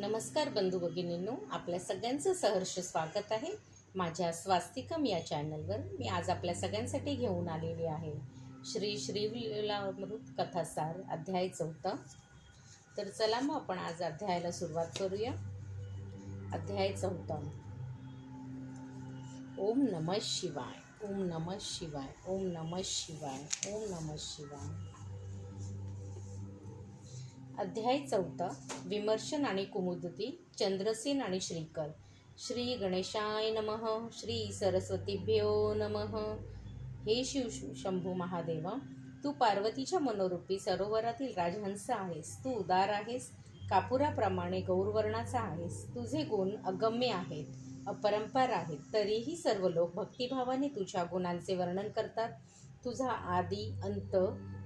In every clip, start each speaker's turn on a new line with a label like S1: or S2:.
S1: नमस्कार बंधू भगिनींनो आपल्या सगळ्यांचं सहर्ष स्वागत आहे. माझ्या स्वास्तिकम या चॅनलवर मी आज आपल्या सगळ्यांसाठी घेऊन आलेली आहे. श्री श्रीलामृत कथासार अध्याय चौथा. तर चला मग आपण आज अध्यायाला सुरुवात करूया. अध्याय चौथा. ओम नम शिवाय ओम नम शिवाय ओम नम शिवाय ओम नम शिवाय. अध्याय चौथा विमर्शन आणि कुमुदती चंद्रसेन आणि श्रीकर. श्री गणेशाय नमः श्री सरस्वतीभ्यो नमः. हे शिव शंभू महादेवा तू पार्वतीच्या मनोरूपी सरोवरातील राजहंस आहेस. तू उदार आहेस कापुराप्रमाणे गौरवर्णाचा आहेस. तुझे गुण अगम्य आहेत अपरंपार आहेत. तरीही सर्व लोक भक्तिभावाने तुझ्या गुणांचे वर्णन करतात. तुझा आदी अंत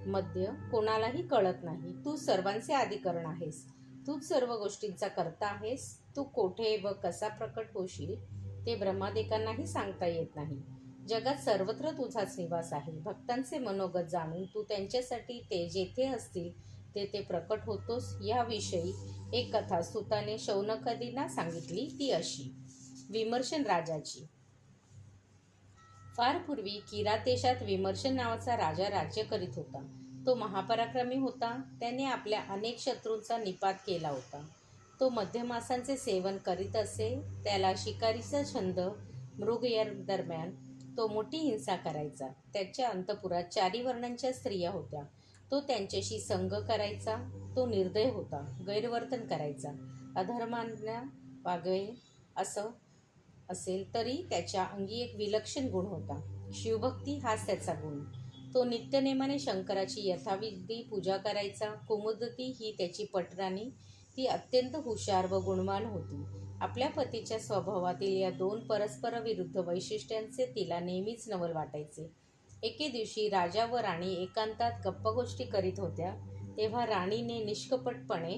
S1: मध्य कोणालाही कळत नाही. तू सर्वांचे आदिकरण आहेस. तूच सर्व गोष्टींचा करता आहेस. तू कोठे व कसा प्रकट होशील ते ब्रह्मादेकांनाही सांगता येत नाही. जगात सर्वत्र तुझाच निवास आहे. भक्तांचे मनोगत जाणून तू त्यांच्यासाठी ते जेथे असतील तेथे प्रकट होतोस. याविषयी एक कथा सुताने शौनकदींना सांगितली ती अशी. विमर्शन राजाची. फार पूर्वी किरात देशात विमर्शन नावाचा राजा राज्य करीत होता. तो महापराक्रमी होता. त्याने आपल्या अनेक शत्रूंचा निपात केला होता. तो मध्यमासांचे सेवन करीत असे. त्याला शिकारीचा छंद मृगयर दरम्यान तो मोठी हिंसा करायचा. त्याच्या अंतपुरात चारी वर्णांच्या स्त्रिया होत्या. तो त्यांच्याशी संग करायचा. तो निर्दय होता. गैरवर्तन करायचा. अधर्मांना वागवे असं असेल तरी त्याच्या अंगी एक विलक्षण गुण होता. शिवभक्ती हाच त्याचा गुण. तो नित्यनेमाने शंकराची यथाविधी पूजा करायचा कुमुदती ही त्याची पटराणी ती अत्यंत हुशार व गुणवान होती. आपल्या पतीच्या स्वभावातील या दोन परस्पर विरुद्ध वैशिष्ट्यांचे तिला नेहमीच नवल वाटायचे. एके दिवशी राजा व राणी एकांतात गप्पागोष्टी करीत होत्या तेव्हा राणीने निष्कपटपणे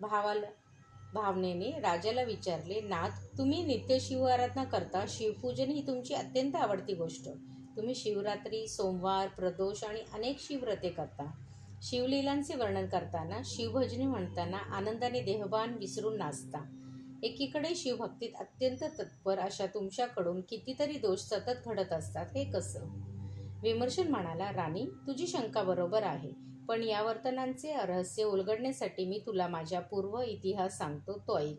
S1: भावाला भावनेने राजाला विचारले नाथ तुम्ही नित्य शिवाराधना करता? शिवपूजन ही तुमची अत्यंत आवडती गोष्ट. तुम्ही शिवरात्री सोमवार प्रदोष आणि अनेक शिवव्रते करता. शिवलीलांचे वर्णन करताना शिवभजनी म्हणताना आनंदाने देहभान विसरून नाचता. एकीकडे शिवभक्तीत अत्यंत तत्पर अशा तुमच्याकडून कितीतरी दोष सतत घडत असतात हे कसं? विमर्शन म्हणाला राणी तुझी शंका बरोबर आहे. पण या वर्तनांचे रहस्य उलगडण्यासाठी मी तुला माझ्या पूर्व इतिहास सांगतो तो ऐक.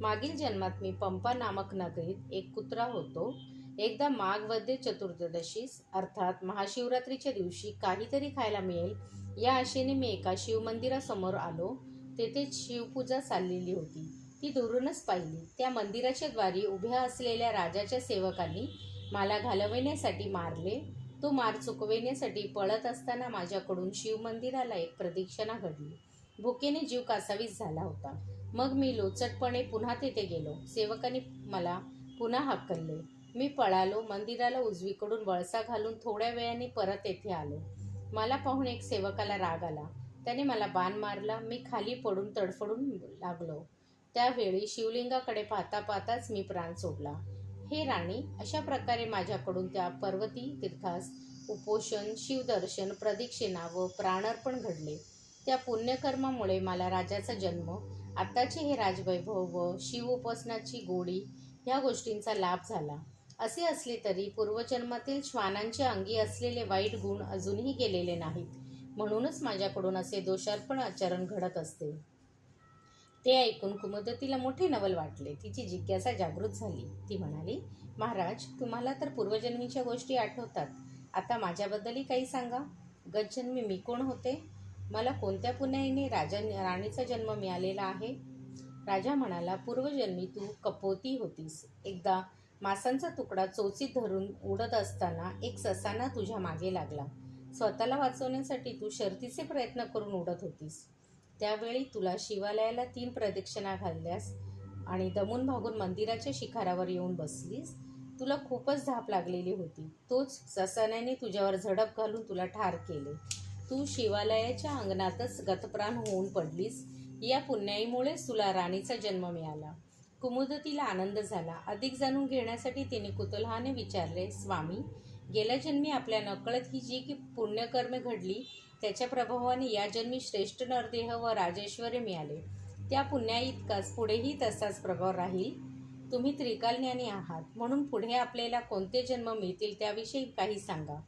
S1: मागील जन्मात मी पंपा नामक नगरीत एक कुत्रा होतो. एकदा माघवद्य चतुर्दशीस अर्थात महाशिवरात्रीच्या दिवशी काहीतरी खायला मिळेल या आशेने मी एका शिवमंदिरासमोर आलो. तेथे शिवपूजा चाललेली होती. ती दुरूनच पाहिली. त्या मंदिराच्या द्वारी उभ्या असलेल्या राजाच्या सेवकांनी मला घालविण्यासाठी मारले. तो मार चुकविण्यासाठी पळत असताना माझ्याकडून शिवमंदिराला एक प्रदक्षिणा घडली. भुकेने जीव कासावीस झाला होता. मग मी लोचटपणे पुन्हा तेथे गेलो. सेवकांनी मला पुन्हा हाकलले. मी पळालो. मंदिराला उजवीकडून वळसा घालून थोड्या वेळाने परत येथे आलो. मला पाहून एक सेवकाला राग आला. त्याने मला बाण मारला. मी खाली पडून तडफडून लागलो. त्यावेळी शिवलिंगाकडे पाहता पाहताच मी प्राण सोडला. हे राणी अशा प्रकारे माझ्याकडून त्या पर्वती तीर्थास उपोषण शिवदर्शन प्रदक्षिणा व प्राणार्पण घडले. त्या पुण्यकर्मामुळे मला राजाचा जन्म आत्ताचे हे राजवैभव व शिवोपासनाची गोडी ह्या गोष्टींचा लाभ झाला. असे असले तरी पूर्वजन्मातील श्वानांच्या अंगी असलेले वाईट गुण अजूनही गेलेले नाहीत. म्हणूनच माझ्याकडून असे दोषार्पण आचरण घडत असते. ते ऐकून कुमुदतीला मोठे नवल वाटले. तिची जिज्ञासा जागृत झाली. ती म्हणाली महाराज तुम्हाला तर पूर्वजन्मीच्या गोष्टी आठवतात. आता माझ्याबद्दलही काही सांगा. गतजन्मी मी कोण होते? मला कोणत्या पुण्याईने राजा राणीचा जन्म मिळालेला आहे? राजा म्हणाला पूर्वजन्मी तू कपोती होतीस. एकदा मासांचा तुकडा चोचीत धरून उडत असताना एक ससाना तुझ्या मागे लागला. स्वतःला वाचवण्यासाठी तू शर्तीचे प्रयत्न करून उडत होतीस. त्यावेळी तुला शिवालयाला तीन प्रदक्षिणा घालल्यास आणि दमून भागून मंदिराच्या शिखारावर येऊन बसलीस तुला खूपच धाप लागलेली होती. तोच ससाण्याने तुझ्यावर झडप घालून तुला ठार केले. तू शिवालयाच्या अंगणातच गतप्राण होऊन पडलीस. या पुण्याईमुळेच तुला राणीचा जन्म मिळाला. कुमुदतीला आनंद झाला. अधिक जाणून घेण्यासाठी तिने कुतुलहाने विचारले स्वामी गेल्या जन्मी आपल्या नकळत ही जी की पुण्यकर्मे घडली त्याच्या प्रभावाने या जन्मी श्रेष्ठ नरदेह व राजेश्वरी मिळाले. त्या पुण्या इतकाच पुढेही तसाच प्रभाव राहील. तुम्ही त्रिकालज्ञानी आहात म्हणून पुढे आपल्याला कोणते जन्म मिळतील त्याविषयी काही सांगा.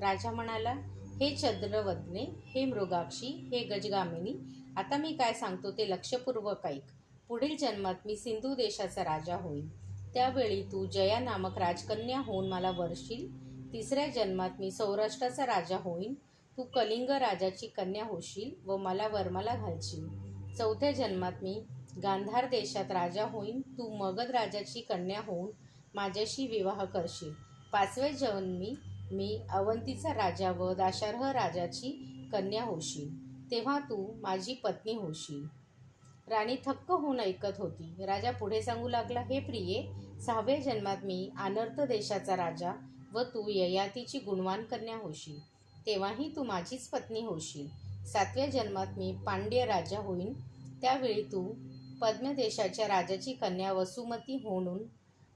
S1: राजा म्हणाला हे चंद्रवदने हे मृगाक्षी हे गजगामिनी आता मी काय सांगतो ते लक्षपूर्वक ऐक. पुढील जन्मात मी सिंधू देशाचा राजा होईल त्यावेळी तू जया नामक राजकन्या होऊन मला वरशील. तिसऱ्या जन्मात मी सौराष्ट्राचा राजा होईन. तू कलिंग राजाची कन्या होशील व मला वर्माला घालशील. चौथ्या जन्मात मी गांधार देशात राजा होईन तू मगध राजाची कन्या होऊन माझ्याशी विवाह करशील. पाचव्या जन्मी मी अवंतीचा राजा व दाशार्ह राजाची कन्या होशील. तेव्हा तू माझी पत्नी होशील. राणी थक्क होऊन ऐकत होती. राजा पुढे सांगू लागला हे प्रिये सहाव्या जन्मात मी आनर्त देशाचा राजा व तू ययातीची गुणवान कन्या होशील. तेव्हाही तू माझीच पत्नी होशील. सातव्या जन्मात मी पांड्य राजा होईन. त्यावेळी तू पद्मदेशाच्या राजाची कन्या वसुमती होऊन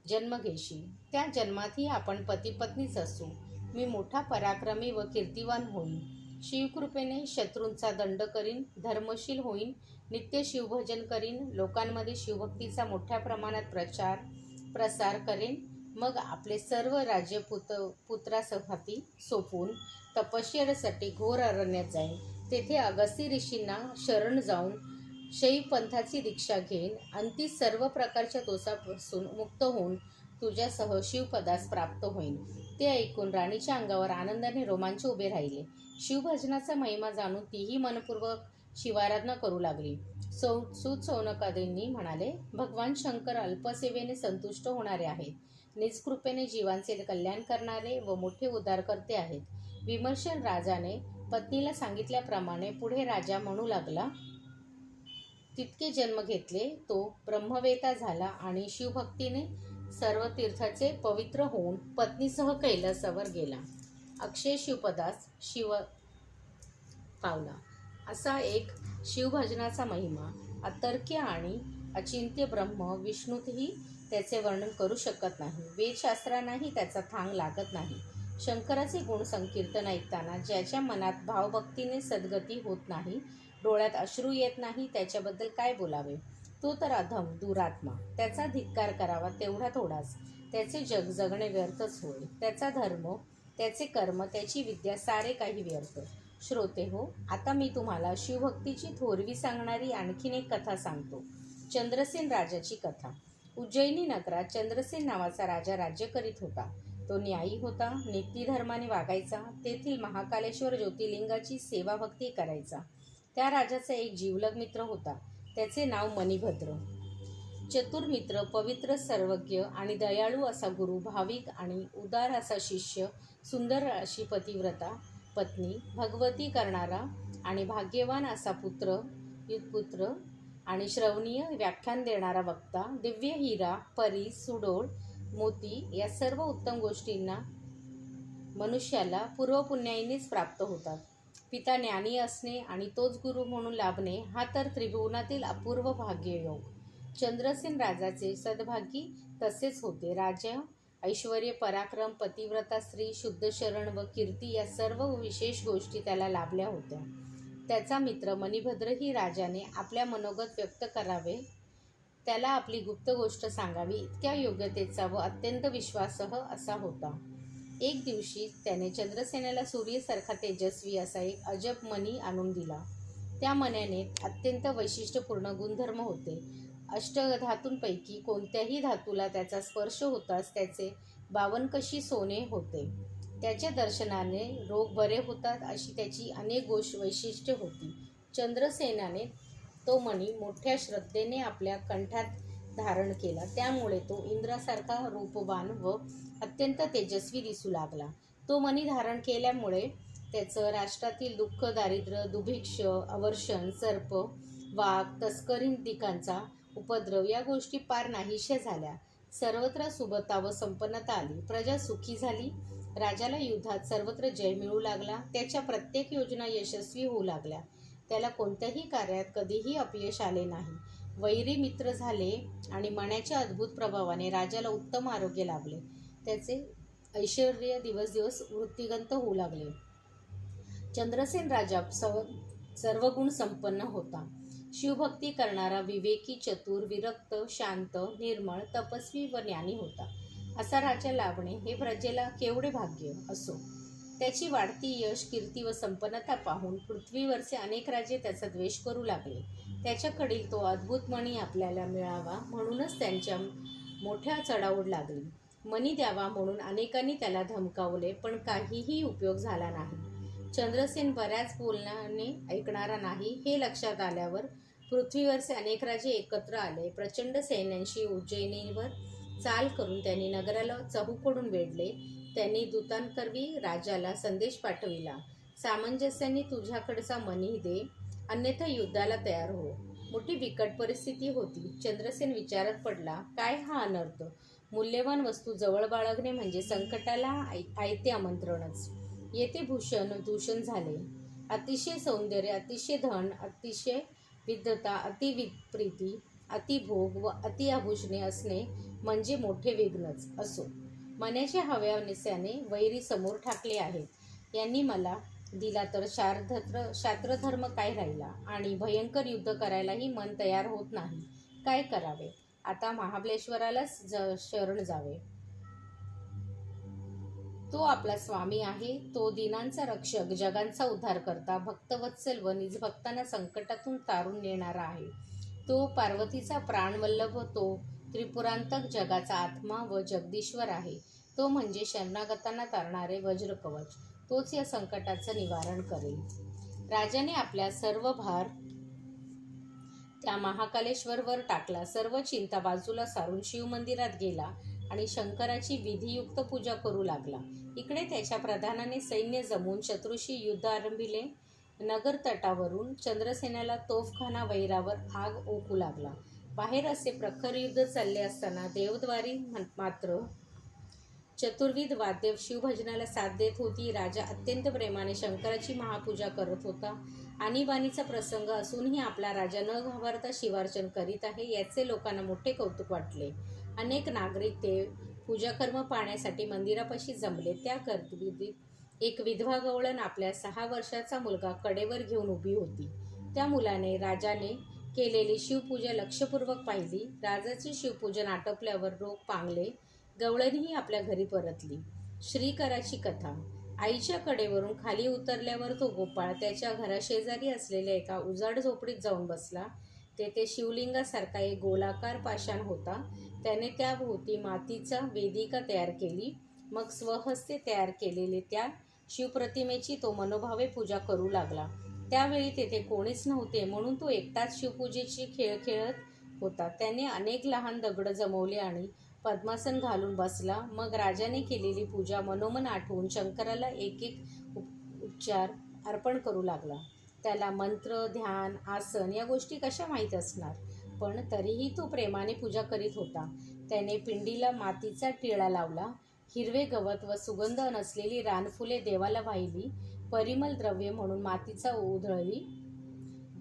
S1: जन्म घेशील. त्या जन्मातही आपण पतीपत्नीच असू. मी मोठा पराक्रमी व कीर्तिवान होईन. शिवकृपेने शत्रूंचा दंड करीन धर्मशील होईन नित्य शिवभजन करीन लोकांमध्ये शिवभक्तीचा मोठ्या प्रमाणात प्रचार प्रसार करेन मग आपले सर्व राज्य पुत पुत्रासहाती सोपून तपश्चर्यासाठी घोर अरण्यात जाईन. तेथे अगस्ती ऋषींना शरण जाऊन शैव पंथाची दीक्षा घेईन आणि ती सर्व प्रकारच्या दोषापासून मुक्त होऊन तुझ्यासह शिवपदास प्राप्त होईन. ते ऐकून राणीच्या अंगावर आनंदाने रोमांच उभे राहिले. शिवभजनाचा महिमा जाणून तीही मनपूर्वक शिवाराधना करू लागली. सौ सुत सौनकादींनी म्हणाले भगवान शंकर अल्पसेवेने संतुष्ट होणारे आहेत. निजकृपेने जीवांचे कल्याण करणारे व मोठे उदारकर्ते आहेत. विमर्शन राजाने पत्नीला सांगितल्याप्रमाणे पुढे राजा म्हणू लागला तितके जन्म घेतले तो ब्रह्मवेता झाला आणि शिवभक्तीने सर्व तीर्थाचे पवित्र होऊन पत्नीसह कैलासावर गेला. अक्षय शिवपदास शिव पावला. असा एक शिवभजनाचा महिमा अतर्क्य आणि अचिंत्य ब्रह्म विष्णूतही त्याचे वर्णन करू शकत नाही. वेदशास्त्रांनाही त्याचा थांग लागत नाही. शंकराचे गुण संकीर्तन ऐकताना ज्याच्या मनात भावभक्तीने सद्गती होत नाही डोळ्यात अश्रू येत नाही त्याच्याबद्दल काय बोलावे? तो तर अधम दुरात्मा. त्याचा धिक्कार करावा तेवढा थोडाच. त्याचे जग जगणे व्यर्थच होय. त्याचा धर्म त्याचे कर्म त्याची विद्या सारे काही व्यर्थ. श्रोते हो आता मी तुम्हाला शिवभक्तीची थोरवी सांगणारी आणखीन एक कथा सांगतो. चंद्रसेन राजाची कथा. उज्जैनी नगरात चंद्रसेन नावाचा राजा राज्य करीत होता. तो न्यायी होता नीतिधर्माने वागायचा तेथील महाकालेश्वर ज्योतिर्लिंगाची सेवा भक्ती करायचा. त्या राजाचा एक जीवलग मित्र होता. त्याचे नाव मणिभद्र. चतुर मित्र पवित्र सर्वज्ञ आणि दयाळू असा गुरु भाविक आणि उदार असा शिष्य सुंदर अशी पतिव्रता पत्नी भगवती करणारा आणि भाग्यवान असा पुत्र युत्पुत्र आणि श्रवणीय व्याख्यान देणारा वक्ता दिव्य हिरा परी सुडोळ मोती या सर्व उत्तम गोष्टींना मनुष्याला पूर्वपुण्याईनेच प्राप्त होतात. पिता ज्ञानी असणे आणि तोच गुरु म्हणून लाभणे हा तर त्रिभुवनातील अपूर्व भाग्ययोग. चंद्रसेन राजाचे सद्भागी तसेच होते. राजा ऐश्वर पराक्रम पतिव्रता स्त्री शुद्ध शरण व कीर्ती या सर्व विशेष गोष्टी त्याला लाभल्या होत्या. त्याचा मित्र मणिभद्रही राजाने आपल्या मनोगत व्यक्त करावे. त्याला आपली गुप्त गोष्ट सांगावी. इतक्या योग्यतेचा व अत्यंत विश्वासह असा होता. एक दिवशी त्याने चंद्रसेनाला सूर्यसारखा तेजस्वी असा एक अजब मणी आणून दिला. त्या मण्याने अत्यंत वैशिष्ट्यपूर्ण गुणधर्म होते. अष्टधातूंपैकी कोणत्याही धातूला त्याचा स्पर्श होताच त्याचे बावनकशी सोने होते. त्याच्या दर्शनाने रोग बरे होतात अशी त्याची अनेक गोष्ट वैशिष्ट्य होती. चंद्रसेनाने तो मणी मोठ्या श्रद्धेने आपल्या कंठात धारण केला. त्यामुळे तो इंद्रासारखा रूपवान व अत्यंत तेजस्वी दिसू लागला. तो मणी धारण केल्यामुळे त्याचं राष्ट्रातील दुःख दारिद्र्य दुभिक्ष अवर्षण सर्प वाघ तस्करींदिकांचा उपद्रव या गोष्टी पार नाहीशा झाल्या. सर्वत्र सुबत्ता व संपन्नता आली. प्रजा सुखी झाली. राजाला युद्धात सर्वत्र जय मिळू लागला. त्याच्या प्रत्येक योजना यशस्वी होऊ लागल्या. त्याला कोणत्याही कार्यात कधीही अपयश आले नाही. वैरी मित्र झाले आणि मण्याच्या अद्भुत प्रभावाने राजाला उत्तम आरोग्य लाभले. त्याचे ऐश्वर दिवस दिवस वृत्तिगंत होऊ लागले. चंद्रसेन राजा सर्व सर्वगुण संपन्न होता. शिवभक्ती करणारा विवेकी चतुर विरक्त शांत निर्मळ तपस्वी व ज्ञानी होता. असा राजा लाभणे हे प्रजेला केवढे भाग्य असो. त्याची वाढती यश कीर्ती व संपन्नता पाहून पृथ्वीवरचे अनेक राजे त्याचा द्वेष करू लागले. त्याच्याकडील तो अद्भुत मणी आपल्याला मिळावा म्हणूनच त्यांच्या मोठ्या चढाओढ लागली. मणी द्यावा म्हणून अनेकांनी त्याला धमकावले पण काहीही उपयोग झाला नाही. चंद्रसेन बऱ्याच बोलण्याने ऐकणारा नाही हे लक्षात आल्यावर पृथ्वीवरचे अनेक राजे एकत्र आले. प्रचंड सैन्यांशी उज्जैनीवर चाल करून त्यांनी नगराला चहूकडून वेढले. त्यांनी दूतांकरवी राजाला संदेश पाठविला. सामंजस्याने तुझ्याकडचा मनी दे. अन्यथा युद्धाला तयार हो. मोठी बिकट परिस्थिती होती. चंद्रसेन विचारात पडला काय हा अनर्थ? मूल्यवान वस्तू जवळ बाळगणे म्हणजे संकटाला आय आयते आमंत्रणच. येथे भूषण दूषण झाले. अतिशय सौंदर्य अतिशय धन अतिशय विद्धता अतिविप्रीती अतिभोग व अति आभूषणे असणे म्हणजे मोठे विघ्नच असो. मनाच्या हव्या निस्याने वैरी समोर ठाकले आहेत. यांनी मला दिला तर शारधत्र शास्त्रधर्म काय राहिला? आणि भयंकर युद्ध करायलाही मन तयार होत नाही. काय करावे? आता महाबलेश्वरालाच ज शरण जावे. तो आपला स्वामी आहे. तो दिनांचा रक्षक जगांचा उद्धार करता भक्तवत्सल व निजभक्तांना संकटातून तारून नेणारा आहे. तो पार्वतीचा प्राणवल्लभ होतो. त्रिपुरांतक जगाचा आत्मा व जगदीश्वर आहे. तो म्हणजे शरणागतांना तारणारे वज्रकवच. तोच या संकटाचं निवारण करेल. राजाने आपल्या सर्व भार त्या महाकालेश्वरवर टाकला. सर्व चिंता बाजूला सारून शिवमंदिरात गेला आणि शंकराची विधियुक्त पूजा करू लागला. इकडे त्याच्या प्रधानाने सैन्य जमून शत्रूशी युद्ध आरंभिले. नगर तटावरून चंद्रसेनाला तोफखाना वैरावर आग ओकू लागला. बाहेर असे प्रखर युद्ध चालले असताना देवद्वारी मात्र चतुर्विध वाद्य शिवभजनाला साथ देत होती. राजा अत्यंत प्रेमाने शंकराची महापूजा करत होता. आणीबाणीचा प्रसंग असूनही आपला राजा न घाबरता शिवार्चन करीत आहे याचे लोकांना मोठे कौतुक वाटले. अनेक नागरिक ते पूजाकर्म पाहण्यासाठी मंदिरापाशी जमले. त्या गर्दीत एक विधवा गवळण आपल्या सहा वर्षाचा मुलगा कडेवर घेऊन उभी होती. त्या मुलाने राजाने केलेली शिवपूजा लक्षपूर्वक पाहिली. राजाचे शिवपूजन आटोपल्यावर रोग पांगले. गवळणही आपल्या घरी परतली. श्रीकराची कथा. आईच्या कडेवरून खाली उतरल्यावर तो गोपाळ त्याच्या घराशेजारी असलेल्या एका उजाड झोपडीत जाऊन बसला. तेथे शिवलिंगासारखा एक गोलाकार पाषाण होता. त्याने त्याभोवती मातीचा वेदिका तयार केली. मग स्वहस्ते तयार केलेले त्या शिवप्रतिमेची तो मनोभावे पूजा करू लागला. त्यावेळी तेथे कोणीच नव्हते म्हणून तो एकटाच शिवपूजेची खेळ खेळत होता. त्याने अनेक लहान दगड जमवले आणि पद्मासन घालून बसला. मग राजाने केलेली पूजा मनोमन आठवून शंकराला एक एक उप- उपचार अर्पण करू लागला. त्याला मंत्र ध्यान आसन या गोष्टी कशा माहीत असणार? पण तरीही तो प्रेमाने पूजा करीत होता. त्याने पिंडीला मातीचा टिळा लावला. हिरवे गवत व सुगंध नसलेली रानफुले देवाला वाहिली परिमल द्रव्य म्हणून मातीचा उधळली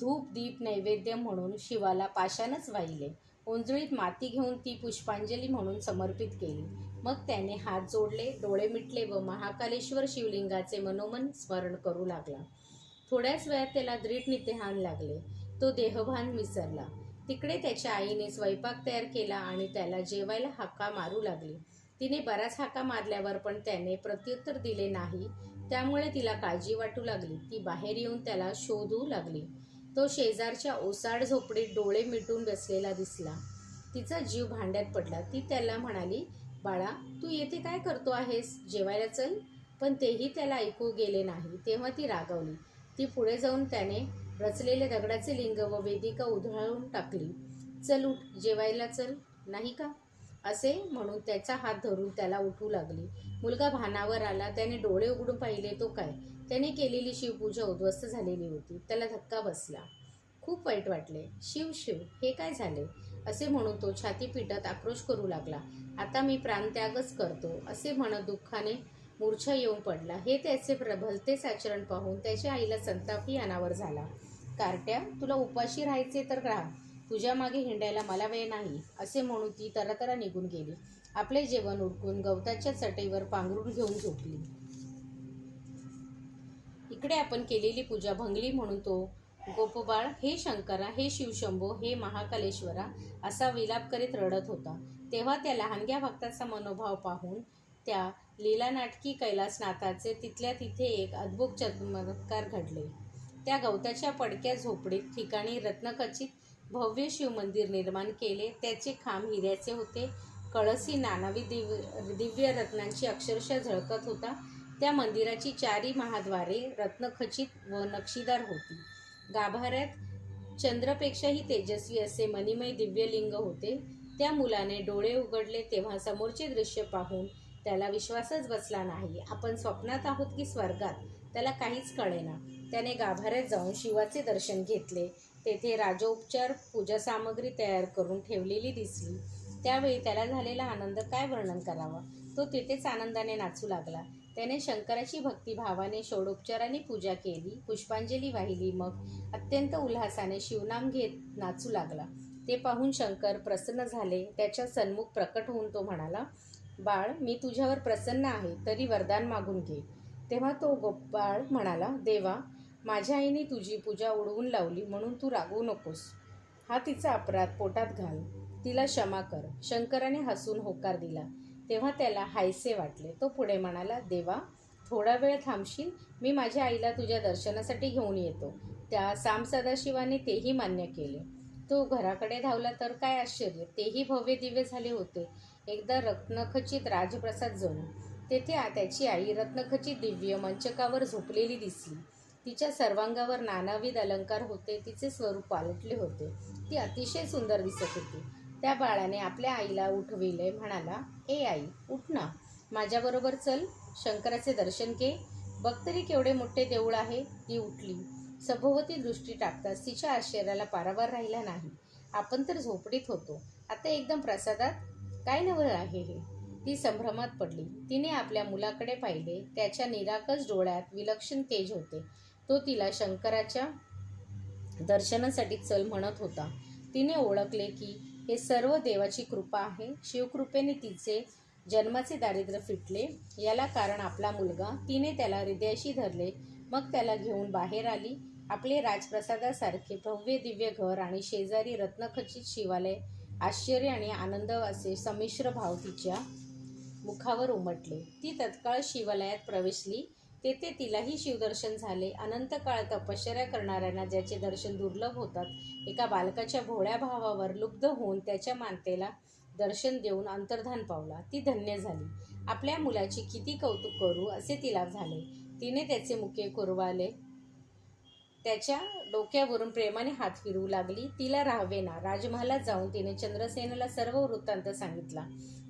S1: धूप दीप नैवेद्य म्हणून शिवाला पाशानच वाहिले. ओंजळीत माती घेऊन ती पुष्पांजली म्हणून समर्पित केली. मग त्याने हात जोडले डोळे मिटले व महाकालेश्वर शिवलिंगाचे मनोमन स्मरण करू लागला. थोड्याच वेळात त्याला दृढ नितेहान लागले. तो देहभान विसरला. तिकडे त्याच्या आईने स्वयंपाक तयार केला आणि त्याला जेवायला हाका मारू लागली. तिने बराच हाका मारल्यावर पण त्याने प्रत्युत्तर दिले नाही. त्यामुळे तिला काळजी वाटू लागली. ती बाहेर येऊन त्याला शोधू लागली. तो शेजारच्या ओसाड झोपडीत डोळे मिटून बसलेला दिसला. तिचा जीव भांड्यात पडला. ती त्याला म्हणाली बाळा तू येथे काय करतो आहेस? जेवायला चल. पण तेही त्याला ऐकू गेले नाही. तेव्हा ती रागावली. ती पुढे जाऊन त्याने रचलेले दगडाचे लिंग व वेदिका उधळून टाकली. चल उठ जेवायला चल. नाही का? असे म्हणून त्याचा हात धरून त्याला उठू लागली. मुलगा भानावर आला. त्याने डोळे उघडून पाहिले तो काय? त्याने केलेली शिवपूजा उद्ध्वस्त झालेली होती. त्याला धक्का बसला. खूप वाईट वाटले. शिव शिव हे काय झाले? असे म्हणून तो छाती पिटत आक्रोश करू लागला. आता मी प्राणत्यागच करतो असे म्हणत दुःखाने मूर्छा येऊन पडला. हे त्याचे प्रबलतेच आचरण पाहून त्याच्या आईला संतापही अनावर झाला. कार्ट्या तुला उपाशी राहायचे तर राहा. तुझ्या मागे हिंडायला मला वेळ नाही असे म्हणून ती तरातरा निघून गेली. आपले जेवण उडकून गवताच्या चटईवर पांघरून घेऊन झोपली. इकडे आपण केलेली पूजा भंगली म्हणून तो गोपबाळ हे शंकरा हे शिवशंभो हे महाकालेश्वरा असा विलाप करीत रडत होता. तेव्हा त्या लहानग्या भक्ताचा मनोभाव पाहून त्या लीला नाटकी कैलासनाथाचे तिथल्या तिथे एक अद्भुत चमत्कार घडले. त्या गवताच्या पडक्या झोपडीत ठिकाणी रत्नखचित भव्य शिवमंदिर निर्माण केले. त्याचे खांब हिऱ्याचे होते. कळसी नानावी दिव्य दिव्य रत्नांची अक्षरशः झळकत होता. त्या मंदिराची चारी महाद्वारे रत्नखचित व नक्षीदार होती. गाभाऱ्यात चंद्रपेक्षाही तेजस्वी असे मणिमय दिव्यलिंग होते. त्या मुलाने डोळे उघडले तेव्हा समोरचे दृश्य पाहून त्याला विश्वासच बसला नाही. आपण स्वप्नात आहोत की स्वर्गात? त्याला काहीच कळेना. त्याने गाभाऱ्यात जाऊन शिवाचे दर्शन घेतले. तेथे राजोपचार पूजा सामग्री तयार करून ठेवलेली दिसली. त्यावेळी त्याला झालेला आनंद काय वर्णन करावा? तो तिथेच आनंदाने नाचू लागला. त्याने शंकराची भक्तिभावाने षोडोपचाराने पूजा केली पुष्पांजली वाहिली मग अत्यंत उल्हासाने शिवनाम घेत नाचू लागला. ते पाहून शंकर प्रसन्न झाले. त्याच्या सन्मुख प्रकट होऊन तो म्हणाला बाळ मी तुझ्यावर प्रसन्न आहे तरी वरदान मागून घे. तेव्हा तो गोपाळ म्हणाला देवा माझ्या आईने तुझी पूजा उडवून लावली म्हणून तू रागवू नकोस. हा तिचा अपराध पोटात घाल. तिला क्षमा कर. शंकराने हसून होकार दिला. तेव्हा त्याला हायसे वाटले. तो पुढे म्हणाला देवा थोडा वेळ थांबशील? मी माझ्या आईला तुझ्या दर्शनासाठी घेऊन येतो. त्या साम सदाशिवाने तेही मान्य केले. तो घराकडे धावला तर काय आश्चर्य? तेही भव्य दिव्य झाले होते. एकदा रत्नखचित राजप्रसाद जणू. तेथे त्याची आई रत्नखचित दिव्य मंचकावर झोपलेली दिसली. तिच्या सर्वांगावर नानाविध अलंकार होते तिचे स्वरूप पालटले होते. ती अतिशय सुंदर दिसत होती. त्या बाळाने आपल्या आईला उठविले म्हणाला ए आई उठ ना. माझ्याबरोबर चल. शंकराचे दर्शन घे. बघ तरी केवढे मोठे देऊळ आहे. ती उठली. सभोवती दृष्टी टाकताच तिच्या आश्चर्याला पारावार राहिला नाही. आपण तर झोपडीत होतो. आता एकदम प्रसादात? काय नवल आहे हे? ती संभ्रमात पडली. तिने आपल्या मुलाकडे पाहिले. त्याच्या निराकस डोळ्यात विलक्षण तेज होते. तो तिला शंकराच्या दर्शनासाठी चल म्हणत होता. तिने ओळखले की हे सर्व देवाची कृपा आहे. शिवकृपेने तिचे जन्माचे दारिद्र्य फिटले. याला कारण आपला मुलगा. तिने त्याला हृदयाशी धरले. मग त्याला घेऊन बाहेर आली. आपले राजप्रसादासारखे भव्य दिव्य घर आणि शेजारी रत्नखचित शिवालय आश्चर्य आणि आनंद असे संमिश्र भाव तिच्या मुखावर उमटले. ती तत्काळ शिवालयात प्रवेशली. तेथे तिलाही शिवदर्शन झाले. अनंत काळ तपश्चर्या करणाऱ्यांना ज्याचे दर्शन दुर्लभ होतात एका बालकाच्या भोळ्या भावावर लुब्ध होऊन त्याच्या मानतेला दर्शन देऊन अंतर्धान पावला. ती धन्य झाली. आपल्या मुलाची किती कौतुक करू? असे तिला झाले. तिने त्याचे मुके कुरवाले त्याच्या डोक्यावरून प्रेमाने हात फिरवू लागली. तिला राहावेना राजमहालात जाऊन तिने चंद्रसेनाला सर्व वृत्तांत सांगितला.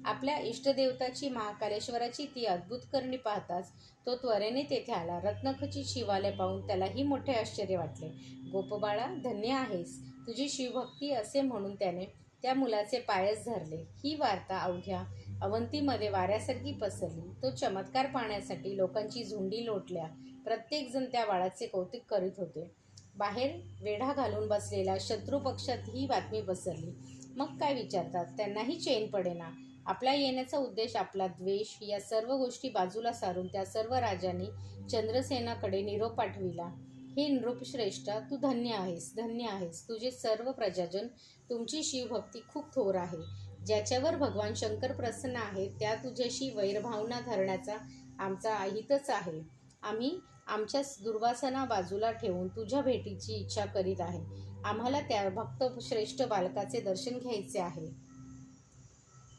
S1: आपल्या इष्टदेवताची महाकालेश्वराची ती अद्भुत करणी पाहताच तो त्वरेने तेथे आला. रत्नखचित शिवालय पाहून त्यालाही मोठे आश्चर्य वाटले. गोपबाळा धन्य आहेस. तुझी शिवभक्ती असे म्हणून त्याने त्या मुलाचे पायच धरले. ही वार्ता अवघ्या अवंतीमध्ये वाऱ्यासारखी पसरली. तो चमत्कार पाहण्यासाठी लोकांची झुंडी लोटल्या. प्रत्येकजण त्या बाळाचे कौतुक करीत होते. बाहेर वेढा घालून बसलेल्या शत्रू पक्षात ही बातमी पसरली. मग काय विचारतात? त्यांनाही चैन पडेना. आपल्या येण्याचा उद्देश आपला द्वेष या सर्व गोष्टी बाजूला सारून त्या सर्व राजांनी चंद्रसेनाकडे निरोप पाठविला. हे नृपश्रेष्ठा तू धन्य आहेस धन्य आहेस. तुझे सर्व प्रजाजन तुमची शिवभक्ती खूप थोर आहे. ज्याच्यावर भगवान शंकर प्रसन्न आहेत त्या तुझ्याशी वैरभावना धरण्याचा आमचा हितच आहे. आम्ही आमच्या दुर्वासना बाजूला ठेवून तुझ्या भेटीची इच्छा करीत आहे. आम्हाला त्या भक्त श्रेष्ठ बालकाचे दर्शन घ्यायचे आहे.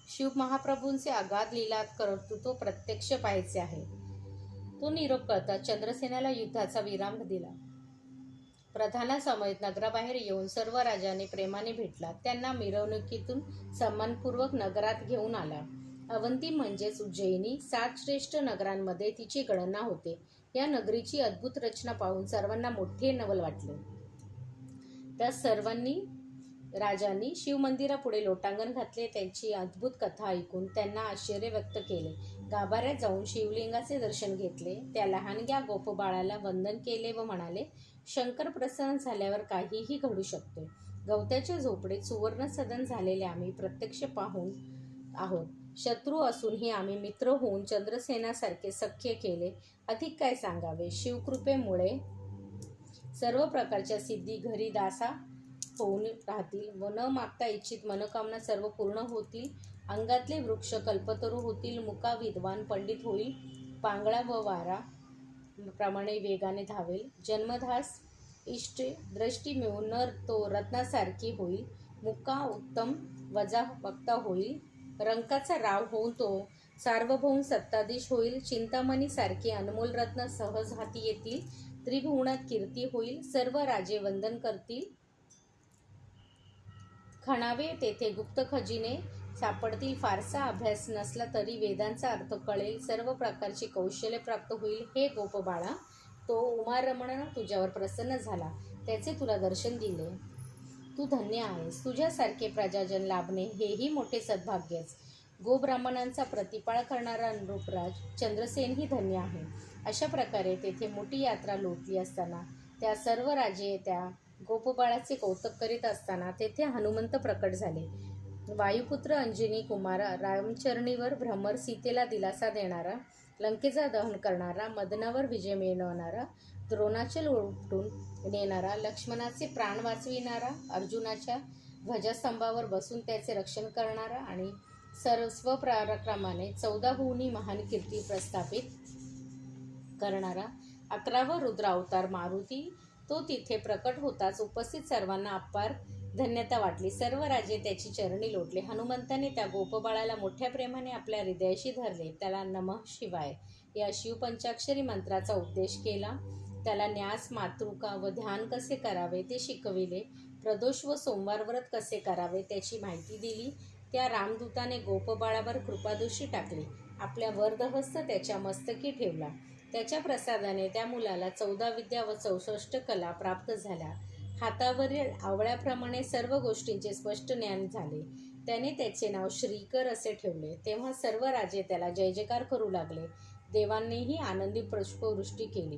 S1: शिव महाप्रभूंचे अगाध लीला कर्तृत्व प्रत्यक्ष पाहायचे आहे. तो निरोप करता चंद्रसेनाला युद्धाचा विराम दिला. प्रधानासमयेत नगराबाहेर येऊन सर्व राजाने प्रेमाने भेटला. त्यांना मिरवणुकीतून सन्मानपूर्वक नगरात घेऊन आला. अवंती म्हणजेच उज्जैनी सात श्रेष्ठ नगरांमध्ये तिची गणना होते. या नगरीची अद्भुत रचना पाहून सर्वांना मोठे नवल वाटले. त्या सर्वांनी राजांनी शिवमंदिरापुढे लोटांगण घातले. त्यांची अद्भुत कथा ऐकून त्यांना आश्चर्य व्यक्त केले. गाभाऱ्यात जाऊन शिवलिंगाचे दर्शन घेतले. त्या लहानग्या गोपबाळाला वंदन केले व म्हणाले शंकर प्रसन्न झाल्यावर काहीही घडू शकते. गवत्याच्या झोपडीत सुवर्ण सदन झालेले आम्ही प्रत्यक्ष पाहून आहोत. शत्रू असूनही आम्ही मित्र होऊन चंद्रसेनासारखे सख्य केले. अधिक काय सांगावे? शिवकृपेमुळे सर्व प्रकारच्या सिद्धी घरी दासा होऊन राहतील व न मागता इच्छित मनोकामना सर्व पूर्ण होतील. अंगातले वृक्ष कल्पतरू होतील मुका विद्वान पंडित होईल पांगळा व वारा प्रमाणे वेगाने धावेल. जन्मधास इष्ट दृष्टी मिळून नर तो रत्नासारखी होईल मुका उत्तम वजा वक्ता होईल. रंकाचा राव होऊन तो सार्वभौम सत्ताधीश होईल चिंतामणीसारखी अनमोल रत्न सहज हाती येतील त्रिभुवनात कीर्ती होईल सर्व राजे वंदन करतील. खणावे तेथे गुप्त खजिने सापडतील फारसा अभ्यास नसला तरी वेदांचा अर्थ कळेल सर्व प्रकारची कौशल्य प्राप्त होईल. हे गोपबाळा तो उमारमण तुझ्यावर प्रसन्न झाला त्याचे तुला दर्शन दिले. तू धन्य आहेस. तुझ्यासारखे प्रजाजन लाभणे हेही मोठे सद्भाग्यच. गोब्राह्मणांचा प्रतिपाळ करणारा नृपराज चंद्रसेनही धन्य आहे. अशा प्रकारे तेथे मोठी यात्रा लोटली असताना त्या सर्व राजे त्या गोपबाळाचे कौतुक करीत असताना तेथे हनुमंत प्रकट झाले. वायुपुत्र अंजनी कुमार रामचरणीवर भ्रमर सीतेला दिलासा देणारा लंकेचा दहन करणारा मदनावर विजय मिळवणारा द्रोणाचल उपटून नेणारा लक्ष्मणाचे प्राण वाचविणारा अर्जुनाच्या ध्वजस्तंभावर बसून त्याचे रक्षण करणारा आणि सर्व स्वपराक्रमाने चौदा भुवनी महान कीर्ती प्रस्थापित करणारा अकरावा रुद्र अवतार मारुती तो तिथे प्रकट होताच उपस्थित सर्वांना अपार धन्यता वाटली. सर्व राजे त्याची चरणी लोटले. हनुमंताने त्या गोपबाळाला मोठ्या प्रेमाने आपल्या हृदयाशी धरले. त्याला नमः शिवाय या शिवपंचाक्षरी मंत्राचा उपदेश केला. त्याला न्यास मातृका व ध्यान कसे करावे ते शिकविले. प्रदोष व सोमवार व्रत कसे करावे त्याची माहिती दिली. त्या रामदूताने गोपबाळावर कृपादोषी टाकली. आपल्या वरदहस्त त्याच्या मस्तकी ठेवला. त्याच्या प्रसादाने त्या मुलाला चौदा विद्या व चौसष्ट कला प्राप्त झाल्या. हातावरील आवळ्याप्रमाणे सर्व गोष्टींचे स्पष्ट ज्ञान झाले. त्याने त्याचे नाव श्रीकर असे ठेवले. तेव्हा सर्व राजे त्याला जय जयकार करू लागले. देवांनीही आनंदी पुष्पवृष्टी केली.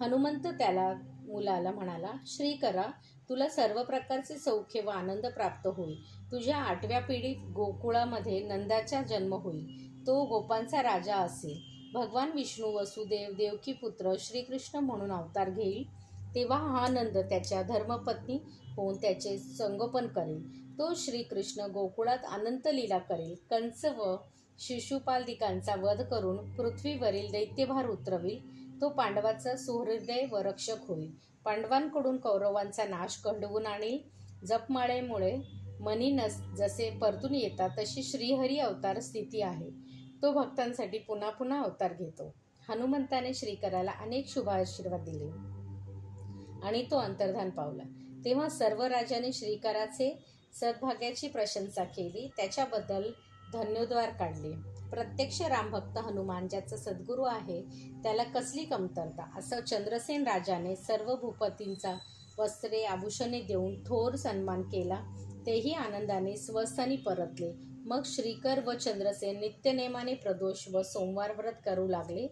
S1: हनुमंत त्याला मुलाला म्हणाला श्रीकरा तुला सर्व प्रकारचे सौख्य व आनंद प्राप्त होईल. तुझ्या आठव्या पिढीत गोकुळामध्ये नंदाचा जन्म होईल. तो गोपांचा राजा असेल. भगवान विष्णू वसुदेव देवकी पुत्र श्रीकृष्ण म्हणून अवतार घेईल. तेव्हा हा नंद त्याच्या धर्मपत्नी होऊन त्याचे संगोपन करेल. तो श्रीकृष्ण गोकुळात अनंत लीला करेल. कंस व शिशुपालदिकांचा वध करून पृथ्वीवरील दैत्यभार उतरवील. तो पांडवाचा सुहृदय व रक्षक होईल. पांडवांकडून कौरवांचा नाश खंडवून आणील. जपमाळेमुळे मनी नस जसे परतून येतात तशी श्रीहरी अवतार स्थिती आहे. तो भक्तांसाठी पुन्हा पुन्हा अवतार घेतो. हनुमंताने श्रीकराला अनेक शुभ आशीर्वाद दिले. आणि तो अंतर्धान पावला. तेव्हा सर्व राजाने श्रीकराचे सद्भाग्याची प्रशंसा केली. त्याच्याबद्दल धन्योद्वार काढले. प्रत्यक्ष रामभक्त हनुमान ज्याचा सद्गुरू आहे त्याला कसली कमतरता? असं चंद्रसेन राजाने सर्व भूपतींचा वस्त्रे आभूषणे देऊन थोर सन्मान केला. तेही आनंदाने स्वस्थानी परतले. मग श्रीकर व चंद्रसेन नित्यनेमाने प्रदोष व सोमवार व्रत करू लागले.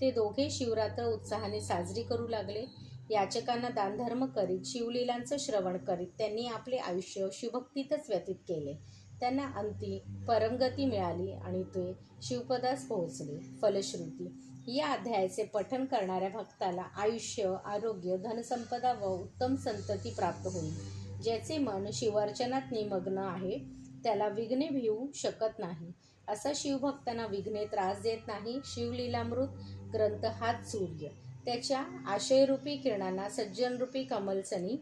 S1: ते दोघे शिवरात्र उत्साहाने साजरी करू लागले. याचकांना दानधर्म करीत शिवलीलांचं श्रवण करीत त्यांनी आपले आयुष्य शिवभक्तीतच व्यतीत केले. त्यांना अंती परमगती मिळाली आणि ते शिवपदास पोहोचले. फलश्रुती या अध्यायाचे पठन करणाऱ्या भक्ताला आयुष्य आरोग्य धनसंपदा व उत्तम संतती प्राप्त होईल. ज्याचे मन शिवार्चनात निमग्न आहे त्याला विघ्ने भिवू शकत नाही. असा शिवभक्तांना विघ्ने त्रास देत नाही. शिवलीलामृत ग्रंथ हाच सूर्य. त्याच्या आशयरूपी किरणांना सज्जनरूपी कमलसनी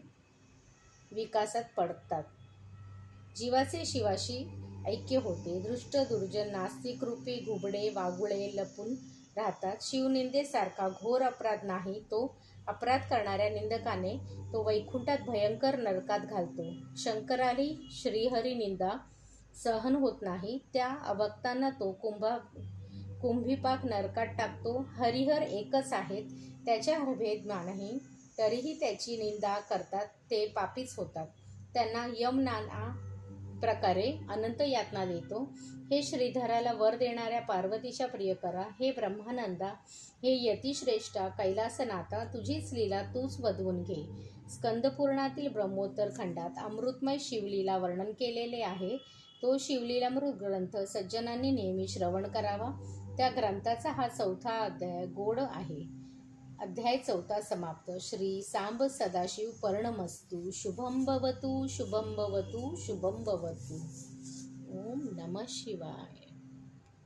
S1: विकासात पडतात. जीवाचे शिवाशी ऐक्य होते. दृष्ट दुर्जन नास्तिक रूपी घुबडे वागुळे लपून राहतात. शिवनिंदेसारखा घोर अपराध नाही तो अपराध करणाऱ्या निंदकाने तो वैकुंठात भयंकर नरकात घालतो. शंकराली श्रीहरी निंदा सहन होत नाही. त्या अभक्तांना तो कुंभा कुंभीपाक नरकात टाकतो. हरिहर एकच आहेत. त्याच्या हरभेद नाही तरीही त्याची निंदा करतात. ते पापीच होतात. त्यांना यम नाना प्रकारे अनंत यातना देतो. हे श्रीधराला वर देणाऱ्या पार्वतीच्या प्रियकरा हे ब्रह्मानंदा हे यतिश्रेष्ठा कैलासनाथा तुझीच लीला तूच वधवून घे. स्कंदपूर्णातील ब्रह्मोत्तर खंडात अमृतमय शिवलीला वर्णन केलेले आहे. तो शिवलीलामृत ग्रंथ सज्जनांनी नेहमी श्रवण करावा. त्या ग्रंथाचा हा चौथा अध्याय गोड आहे. अध्याय चौथा समाप्त. श्री सांब सदाशिव पर्णमस्तू. शुभम भवतू शुभम भवतू शुभम भवतू. ओम नम शिवाय.